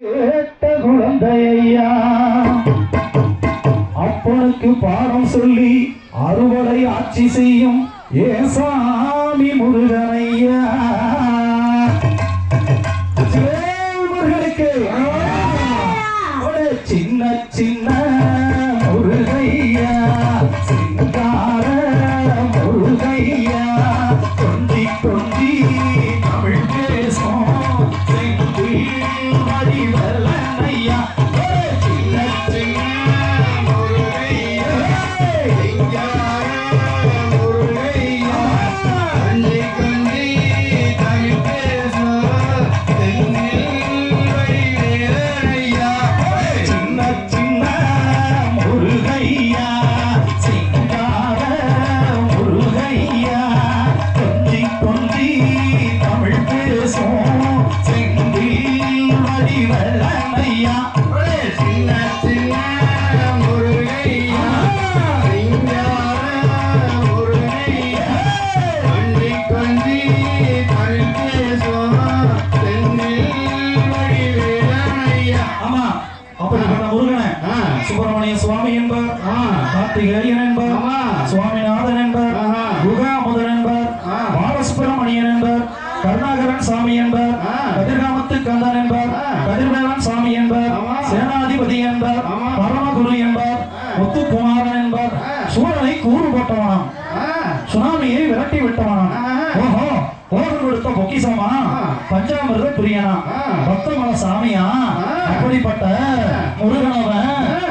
கேட்ட குழந்தையா அப்பனுக்கு பாடம் சொல்லி அறுவடை ஆட்சி செய்யும் ஏசாமி முருகனையா? முருகனுக்கு. சின்ன சின்ன ஐயா வடிவலையா சின்ன சின்ன முருகையா சுப்பிரமணிய சுவாமி என்பார். கார்த்திகேயன் என்பார். சுவாமிநாதன் என்பார். குகாமுதன் என்பார். பாலசுப்பிரமணியன் என்பார். கருணாகரன் சாமி என்பார். கதிர்காமத்து கந்தன் என்பார். கதிர்வேலன் சாமி என்பார். சேனாதிபதி என்பார். பரமகுரு என்பார் முத்துக்குமாரன் என்பார் ஆ. சூரனை கூறு போட்டவனாம் சுனாமியை விரட்டி விட்டவனாம். ஓஹோ போர் கொடுத்த பொக்கிசமா. பஞ்சாமிரத பிரியனா. பக்தமல சாமியா. அப்படிப்பட்ட முருகனவன்